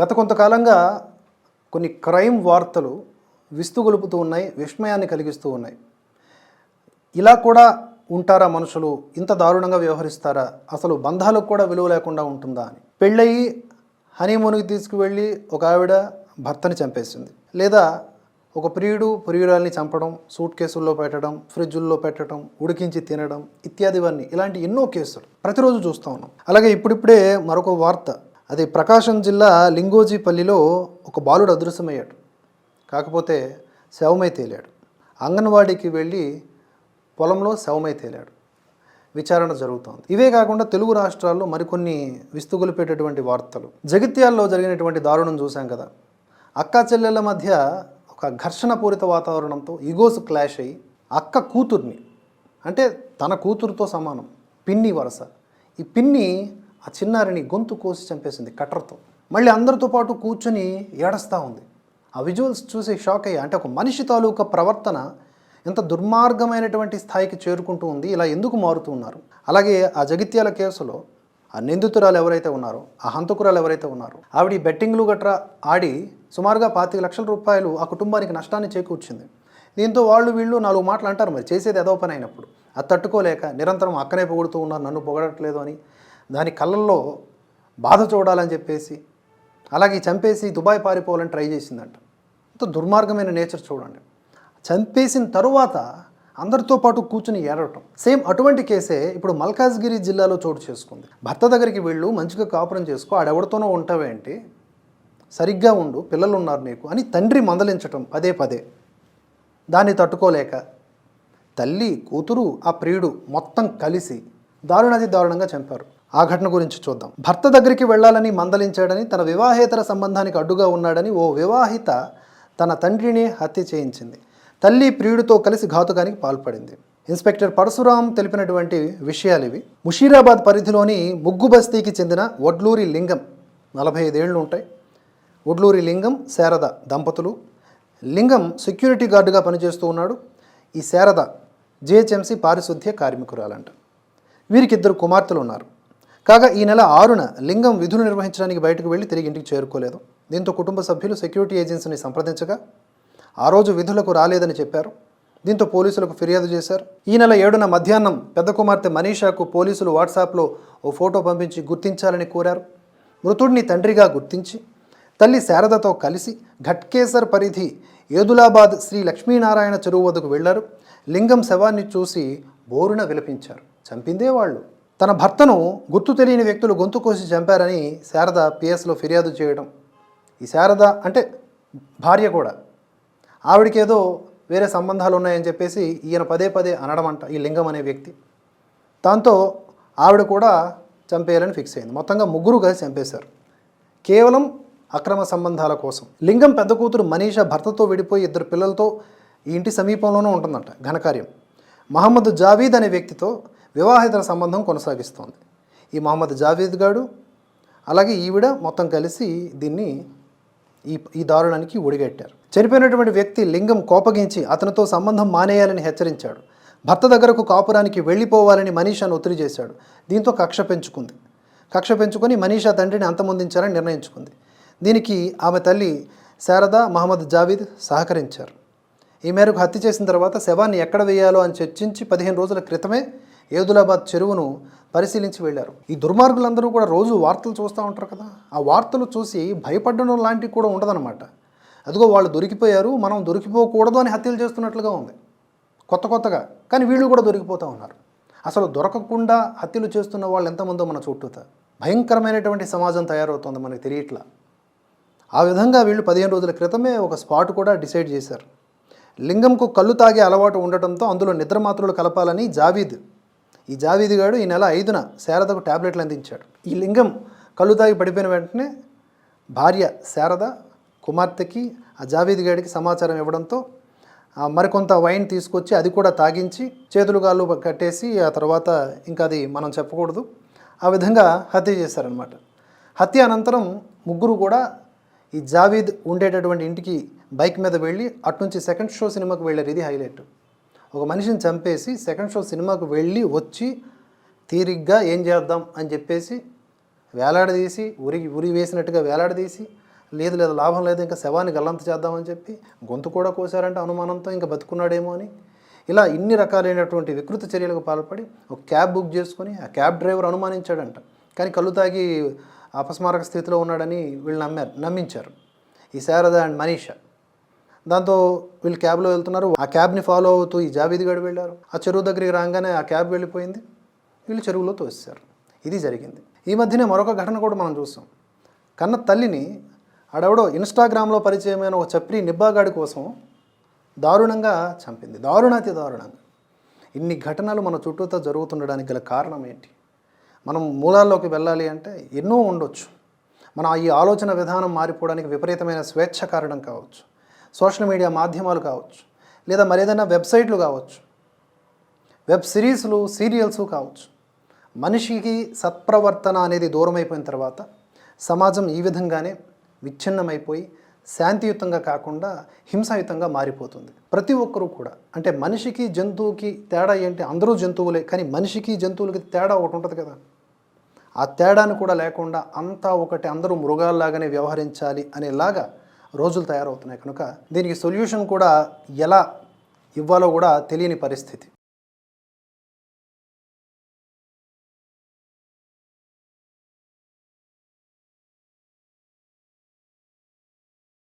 గత కొంతకాలంగా కొన్ని క్రైమ్ వార్తలు విస్తుగొలుపుతూ ఉన్నాయి విస్మయాన్ని కలిగిస్తూ ఉన్నాయి. ఇలా కూడా ఉంటారా మనుషులు? ఇంత దారుణంగా వ్యవహరిస్తారా? అసలు బంధాలకు కూడా విలువ లేకుండా ఉంటుందా అని. పెళ్ళయి హనీమూన్కి తీసుకువెళ్ళి ఒక ఆవిడ భర్తని చంపేసింది. లేదా ఒక ప్రియుడు ప్రియురాల్ని చంపడం సూట్ కేసుల్లో పెట్టడం ఫ్రిడ్జుల్లో పెట్టడం ఉడికించి తినడం ఇత్యాదివన్నీ ఇలాంటి ఎన్నో కేసులు ప్రతిరోజు చూస్తూ ఉన్నాం. అలాగే ఇప్పుడిప్పుడే మరొక వార్త అది ప్రకాశం జిల్లా లింగోజీపల్లిలో ఒక బాలుడు అదృశ్యమయ్యాడు. కాకపోతే శవమై తేలాడు. అంగన్వాడీకి వెళ్ళి పొలంలో శవమై తేలాడు. విచారణ జరుగుతోంది. ఇవే కాకుండా తెలుగు రాష్ట్రాల్లో మరికొన్ని విస్తుగొలిపేటటువంటి వార్తలు. జగిత్యాల్లో జరిగినటువంటి దారుణం చూసాం కదా. అక్కా చెల్లెళ్ళ మధ్య ఒక ఘర్షణపూరిత వాతావరణంతో ఈగోస్ క్లాష్ అయ్యి అక్క కూతుర్ని అంటే తన కూతురుతో సమానం పిన్ని వరస. ఈ పిన్ని ఆ చిన్నారిని గొంతు కోసి చంపేసింది కట్టర్తో మళ్ళీ అందరితో పాటు కూర్చొని ఏడస్తా ఉంది. ఆ విజువల్స్ చూసి షాక్ అయ్యా. అంటే ఒక మనిషి తాలూకా ప్రవర్తన ఎంత దుర్మార్గమైనటువంటి స్థాయికి చేరుకుంటూ ఉంది ఇలా ఎందుకు మారుతూ ఉన్నారు? అలాగే ఆ జగిత్యాల కేసులో ఆ నిందితురాలు ఎవరైతే ఉన్నారో ఆ హంతకురాలు ఎవరైతే ఉన్నారో ఆవిడ బెట్టింగ్లు గట్రా ఆడి సుమారుగా పాతిక లక్షల రూపాయలు ఆ కుటుంబానికి నష్టాన్ని చేకూర్చింది. దీంతో వాళ్ళు వీళ్ళు నాలుగు మాటలు అంటారు. మరి చేసేది ఏదో పని అయినప్పుడు. అది తట్టుకోలేక నిరంతరం అక్కనే పొగుడుతూ ఉన్నారు. నన్ను పొగడట్లేదు అని. దాని కళ్ళల్లో బాధ చూడాలని చెప్పేసి అలాగే చంపేసి దుబాయ్ పారిపోవాలని ట్రై చేసిందంట. అంత దుర్మార్గమైన నేచర్ చూడండి. చంపేసిన తరువాత అందరితో పాటు కూర్చుని ఏడవటం. సేమ్ అటువంటి కేసే ఇప్పుడు మల్కాజ్గిరి జిల్లాలో చోటు చేసుకుంది. భర్త దగ్గరికి వెళ్ళు మంచిగా కాపురం చేసుకో ఆడెవడితోనో ఉంటావేంటి సరిగ్గా ఉండు పిల్లలు ఉన్నారు నీకు అని తండ్రి మందలించటం పదే పదే. దాన్ని తట్టుకోలేక తల్లి కూతురు ఆ ప్రియుడు మొత్తం కలిసి దారుణాది దారుణంగా చంపారు. ఆ ఘటన గురించి చూద్దాం. భర్త దగ్గరికి వెళ్ళాలని మందలించాడని తన వివాహేతర సంబంధానికి అడ్డుగా ఉన్నాడని ఓ వివాహిత తన తండ్రిని హత్య చేయించింది. తల్లి ప్రియుడితో కలిసి ఘాతుకానికి పాల్పడింది. ఇన్స్పెక్టర్ పరశురాం తెలిపినటువంటి విషయాలు ఇవి ముషీరాబాద్ పరిధిలోని ముగ్గు బస్తీకి చెందిన వడ్లూరి లింగం నలభై ఐదేళ్ళు ఉంటాయి. వడ్లూరి లింగం శారద దంపతులు. లింగం సెక్యూరిటీ గార్డుగా పనిచేస్తూ ఉన్నాడు. ఈ శారద జిహెచ్ఎంసీ పారిశుద్ధ్య కార్మికురాలంట. వీరికి ఇద్దరు కుమార్తెలు ఉన్నారు కాగా ఈ నెల ఆరున లింగం విధులు నిర్వహించడానికి బయటకు వెళ్ళి తిరిగి ఇంటికి చేరుకోలేదు. దీంతో కుటుంబ సభ్యులు సెక్యూరిటీ ఏజెన్సీని సంప్రదించగా ఆ రోజు విధులకు రాలేదని చెప్పారు. దీంతో పోలీసులకు ఫిర్యాదు చేశారు. ఈ నెల ఏడున మధ్యాహ్నం పెద్ద కుమార్తె మనీషాకు పోలీసులు వాట్సాప్లో ఓ ఫోటో పంపించి గుర్తించాలని కోరారు. మృతుడిని తండ్రిగా గుర్తించి తల్లి శారదతో కలిసి ఘట్కేసర్ పరిధి ఏదులాబాద్ శ్రీ లక్ష్మీనారాయణ చెరువు వద్దకు వెళ్ళారు. లింగం శవాన్ని చూసి బోరున విలపించారు. చంపిందే వాళ్ళు. తన భర్తను గుర్తు తెలియని వ్యక్తులు గొంతు కోసి చంపారని శారద పిఎస్లో ఫిర్యాదు చేయడం. ఈ శారద అంటే భార్య కూడా. ఆవిడకేదో వేరే సంబంధాలు ఉన్నాయని చెప్పేసి ఈయన పదే పదే అనడమంట ఈ లింగం అనే వ్యక్తి. దాంతో ఆవిడ కూడా చంపేయాలని ఫిక్స్ అయింది. మొత్తంగా ముగ్గురు కలిసి చంపేశారు. కేవలం అక్రమ సంబంధాల కోసం. లింగం పెద్ద కూతురు మనీషా భర్తతో విడిపోయి ఇద్దరు పిల్లలతో ఈ ఇంటి సమీపంలోనూ ఉంటుందంట ఘనకార్యం. మహమ్మద్ జావీద్ అనే వ్యక్తితో వివాహితర సంబంధం కొనసాగిస్తోంది. ఈ మహమ్మద్ జావేద్ గాడు అలాగే ఈవిడ మొత్తం కలిసి దీన్ని ఈ ఈ దారుణానికి ఒడిగట్టారు. చనిపోయినటువంటి వ్యక్తి లింగం కోపగించి అతనితో సంబంధం మానేయాలని హెచ్చరించాడు. భర్త దగ్గరకు కాపురానికి వెళ్ళిపోవాలని మనీషాను ఒత్తిడి చేశాడు. దీంతో కక్ష పెంచుకుంది. కక్ష పెంచుకొని మనీషా తండ్రిని అంతమొందించాలని నిర్ణయించుకుంది. దీనికి ఆమె తల్లి శారద మహమ్మద్ జావీద్ సహకరించారు. ఈ మేరకు హత్య చేసిన తర్వాత శవాన్ని ఎక్కడ వేయాలో అని చర్చించి పదిహేను రోజుల క్రితమే ఏదులాబాద్ చెరువును పరిశీలించి వెళ్ళారు. ఈ దుర్మార్గులందరూ కూడా రోజు వార్తలు చూస్తూ ఉంటారు కదా? ఆ వార్తలు చూసి భయపడడం లాంటివి కూడా ఉండదన్నమాట. అదిగో వాళ్ళు దొరికిపోయారు మనం దొరికిపోకూడదు అని హత్యలు చేస్తున్నట్లుగా ఉంది. కొత్త కొత్తగా. కానీ వీళ్ళు కూడా దొరికిపోతూ ఉన్నారు. అసలు దొరకకుండా హత్యలు చేస్తున్న వాళ్ళు ఎంతమందో మన చుట్టూత. భయంకరమైనటువంటి సమాజం తయారవుతుంది మనకి తెలియట్లా. ఆ విధంగా వీళ్ళు పదిహేను రోజుల క్రితమే ఒక స్పాట్ కూడా డిసైడ్ చేశారు. లింగంకు కళ్ళు తాగే అలవాటు ఉండటంతో అందులో నిద్ర మాత్రలు కలపాలని జావీద్ ఈ జావీదిగాడు ఈ నెల ఐదున శారదకు టాబ్లెట్లు అందించాడు. ఈ లింగం కళ్ళు తాగి పడిపోయిన వెంటనే భార్య శారద కుమార్తెకి ఆ జావీదిగాడికి సమాచారం ఇవ్వడంతో మరికొంత వైన్ తీసుకొచ్చి అది కూడా తాగించి చేతులు కాళ్ళు కట్టేసి ఆ తర్వాత ఇంకా అది మనం చెప్పకూడదు. ఆ విధంగా హత్య చేశారనమాట హత్య అనంతరం ముగ్గురు కూడా ఈ జావీద్ ఉండేటటువంటి ఇంటికి బైక్ మీద వెళ్ళి అటు నుంచి సెకండ్ షో సినిమాకు వెళ్ళారు. ఇది హైలైట్. ఒక మనిషిని చంపేసి సెకండ్ షో సినిమాకు వెళ్ళి వచ్చి తీరిగ్గా ఏం చేద్దాం అని చెప్పేసి వేలాడదీసి ఉరి ఉరి వేసినట్టుగా వేలాడదీసి లేదు లేదు లాభం లేదు ఇంకా శవాన్ని గల్లంత చేద్దామని చెప్పి గొంతు కూడా కోసారంటే అనుమానంతో ఇంకా బతుకున్నాడేమో అని. ఇలా ఇన్ని రకాలైనటువంటి వికృత చర్యలకు పాల్పడి ఒక క్యాబ్ బుక్ చేసుకొని ఆ క్యాబ్ డ్రైవర్ అనుమానించాడంట. కానీ కళ్ళు తాగి అపస్మారక స్థితిలో ఉన్నాడని వీళ్ళు నమ్మారు నమ్మించారు. ఈ శారద అండ్ మనీషా. దాంతో వీళ్ళు క్యాబ్లో వెళ్తున్నారు. ఆ క్యాబ్ని ఫాలో అవుతూ ఈ జాబీది గడి వెళ్ళారు. ఆ చెరువు దగ్గరికి రాగానే ఆ క్యాబ్ వెళ్ళిపోయింది. వీళ్ళు చెరువులో తోసేశారు ఇది జరిగింది. ఈ మధ్యనే మరొక ఘటన కూడా మనం చూసాం. కన్న తల్లిని ఆడెవడో ఇన్స్టాగ్రామ్లో పరిచయమైన ఒక చప్రి నిబ్బాగాడి కోసం దారుణంగా చంపింది. దారుణాతి దారుణంగా. ఇన్ని ఘటనలు మన చుట్టూతో జరుగుతుండడానికి గల కారణం ఏంటి? మనం మూలాల్లోకి వెళ్ళాలి అంటే ఎన్నో ఉండొచ్చు. మన ఈ ఆలోచన విధానం మారిపోవడానికి విపరీతమైన స్వేచ్ఛ కారణం కావచ్చు. సోషల్ మీడియా మాధ్యమాలు కావచ్చు లేదా మరేదైనా వెబ్సైట్లు కావచ్చు వెబ్ సిరీస్లు సీరియల్స్ కావచ్చు. మనిషికి సత్ప్రవర్తన అనేది దూరమైపోయిన తర్వాత సమాజం ఈ విధంగానే విచ్ఛిన్నమైపోయి శాంతియుతంగా కాకుండా హింసాయుతంగా మారిపోతుంది. ప్రతి ఒక్కరూ కూడా అంటే మనిషికి జంతువుకి తేడా ఏంటి? అందరూ జంతువులే కానీ మనిషికి జంతువులకి తేడా ఒకటి ఉంటుంది కదా. ఆ తేడాను కూడా లేకుండా అంతా ఒకటి అందరూ మృగాల్లాగానే వ్యవహరించాలి అనేలాగా రోజులు తయారవుతున్నాయి. కనుక దీనికి సొల్యూషన్ కూడా ఎలా ఇవ్వాలో కూడా తెలియని పరిస్థితి.